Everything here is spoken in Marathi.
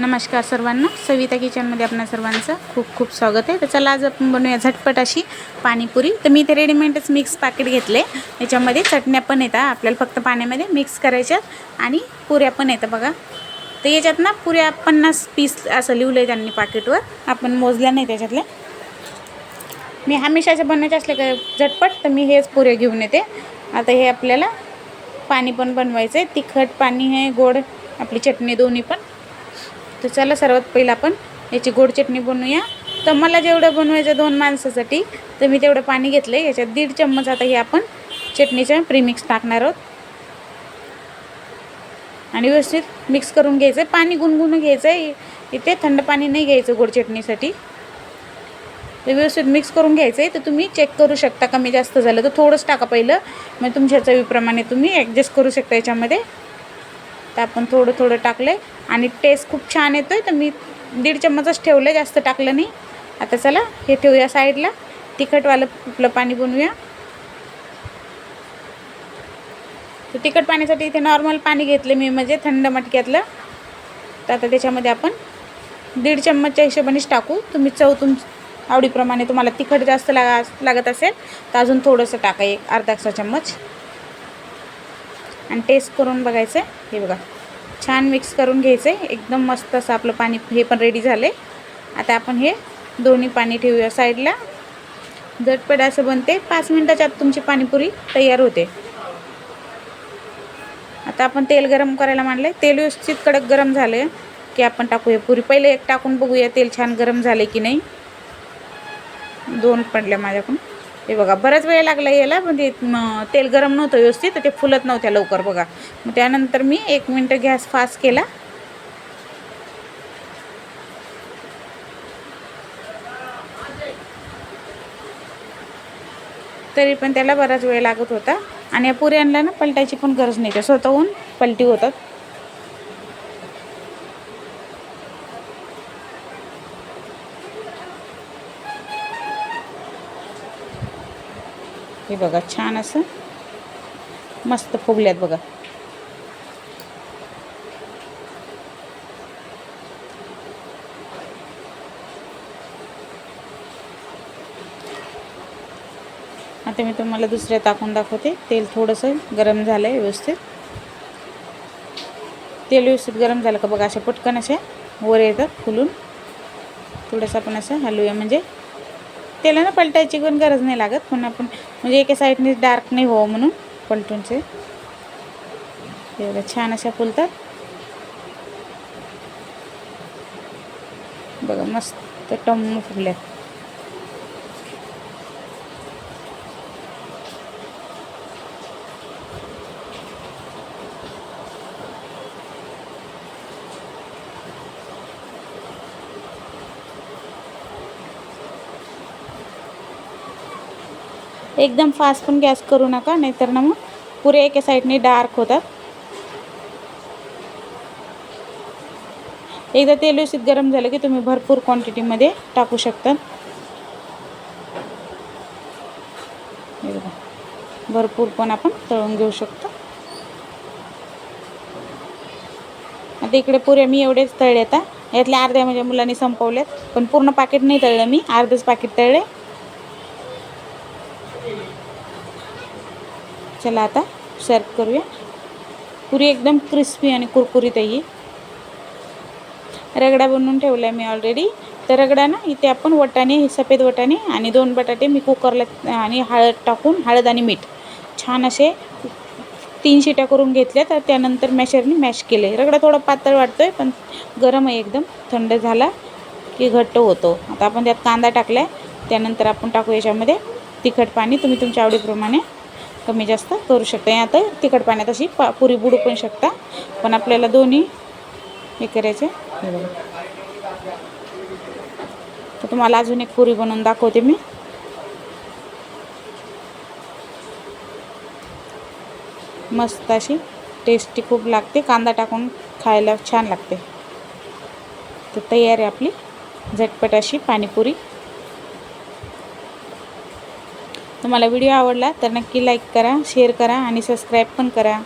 नमस्कार सर्वांना. सविता किचनमध्ये आपणा सर्वांचं खूप खूप स्वागत आहे. तर चला आज आपण बनवूया झटपट अशी पाणीपुरी. तर मी ते रेडीमेडच मिक्स पाकिट घेतले. याच्यामध्ये चटण्या पण येतात. आपल्याला फक्त पाण्यामध्ये मिक्स करायच्यात आणि पुऱ्या पण येतं बघा. तर याच्यात ना पुऱ्या पन्नास पीस असं लिहिलं आहे त्यांनी पाकिटवर. आपण मोजल्या नाही त्याच्यातल्या. मी हमेशाच्या बनवायचे असले का झटपट तर मी हेच पुऱ्या घेऊन येते. आता हे आपल्याला पाणी पण बनवायचं आहे तिखट पाणी आहे गोड आपली चटणी दोन्ही पण. तर चला सर्वात पहिलं आपण याची गोड चटणी बनवूया. तर मला जेवढं बनवायचं दोन माणसासाठी तर मी तेवढं पाणी घेतलं आहे याच्यात दीड चम्मच आता हे आपण चटणीचं प्रीमिक्स टाकणार आहोत. आणि व्यवस्थित मिक्स करून घ्यायचं आहे पाणी गुणगुणून घ्यायचं आहे इथे थंड पाणी नाही घ्यायचं गोड चटणीसाठी. तर व्यवस्थित मिक्स करून घ्यायचं आहे तर तुम्ही चेक करू शकता कमी जास्त झालं तर थोडंच टाका पहिलं. मग तुमच्या चवीप्रमाणे तुम्ही ॲडजस्ट करू शकता याच्यामध्ये. तर आपण थोडं थोडं टाकलं आहे आणि टेस्ट खूप छान येतो आहे तर मी दीड चम्मचच ठेवलं जास्त टाकलं नाही. आता चला हे ठेवूया साईडला. तिखटवालं आपलं पाणी बनवूया. तर तिखट पाण्यासाठी इथे नॉर्मल पाणी घेतलं मी म्हणजे थंड मटक्यातलं. तर आता त्याच्यामध्ये आपण दीड चम्मचच्या हिशोबानेच टाकू. तुम्ही चव तुम आवडीप्रमाणे तुम्हाला तिखट जास्त लागा लागत असेल तर अजून थोडंसं टाका एक अर्धाचा चम्मच आणि टेस्ट करून बघायचं आहे हे बघा. छान मिक्स करून घ्यायचं आहे एकदम मस्त असं आपलं पाणी हे पण रेडी झालं आहे आता आपण हे दोन्ही पाणी ठेवूया साईडला झटपट असं बनते. पाच मिनटाच्या आत तुमची पाणीपुरी तयार होते. आता आपण तेल गरम करायला मांडलं तेल व्यवस्थित कडक गरम झालं की आपण टाकूया पुरी. पहिले एक टाकून बघूया तेल छान गरम झाले की नाही. दोन पडल्या माझ्याकडून. हे बघा बराच वेळ लागला याला म्हणजे तेल गरम नव्हतं व्यवस्थित तर ते फुलत नव्हत्या लवकर बघा. मग त्यानंतर मी एक मिनटं गॅस फास्ट केला. तरी पण त्याला बराच वेळ लागत होता. आणि या पुऱ्यांना ना पलटायची पण गरज नाही त्या स्वतःहून पलटी होतात. हे बघा छान असं मस्त फुगल्यात बघा. आता मी तुम्हाला दुसऱ्या टाकून दाखवते. तेल थोडंसं गरम झालं आहे व्यवस्थित. तेल व्यवस्थित गरम झालं का बघा अशा पटकन अशा वर येतात फुलून. थोडंसं आपण असं हलवूया म्हणजे त्याला ना पलटायची पण गरज नाही लागत पण आपण म्हणजे एका साईडने डार्क नाही हो म्हणून पलटूनचे. एवढं छान अशा फुलतात. बघा मस्त टम्म फुगल्या एकदम फास्ट पण गॅस करू नका नाहीतर ना मग पुरे एका साईडने डार्क होतात. एकदा तेल व्यवस्थित गरम झालं की तुम्ही भरपूर क्वांटिटीमध्ये टाकू शकता. भरपूर पण आपण तळून घेऊ शकतो. आता इकडे पुरे मी एवढेच तळले आता. यातल्या अर्ध्या म्हणजे मुलांनी संपवल्यात पण पूर्ण पाकिट नाही तळलं मी अर्धच पाकिट तळले. चला आता सर्व करूया. पुरी एकदम क्रिस्पी आणि कुरकुरीत आहे रगडा बनवून ठेवला आहे मी ऑलरेडी तर रगडा ना इथे आपण वटाणे हे सफेद वटाणे आणि दोन बटाटे मी कुकरला आणि हळद टाकून हळद आणि मीठ. छान असे तीन शिट्या करून घेतल्या तर त्यानंतर मॅशरने मॅश केले रगडा थोडा पातळ वाटतो आहे पण गरम आहे एकदम. थंड झाला की घट्ट होतो. आता आपण त्यात कांदा टाकला आहे त्यानंतर आपण टाकू याच्यामध्ये तिखट पाणी. तुम्ही तुमच्या आवडीप्रमाणे कमी जास्त करू शकता. आता तिखट पाण्यात अशी पा पुरी बुडू पण शकता. पण आपल्याला दोन्ही हे करायचे हे बघा. तर तुम्हाला अजून एक पुरी बनवून दाखवते मी. मस्त अशी टेस्टी खूप लागते. कांदा टाकून खायला छान लागते. तर तयार आहे आपली. झटपट अशी पाणीपुरी तुम्हाला व्हिडिओ आवडला तर नक्की लाईक करा शेअर करा आणि सबस्क्राईब पण करा.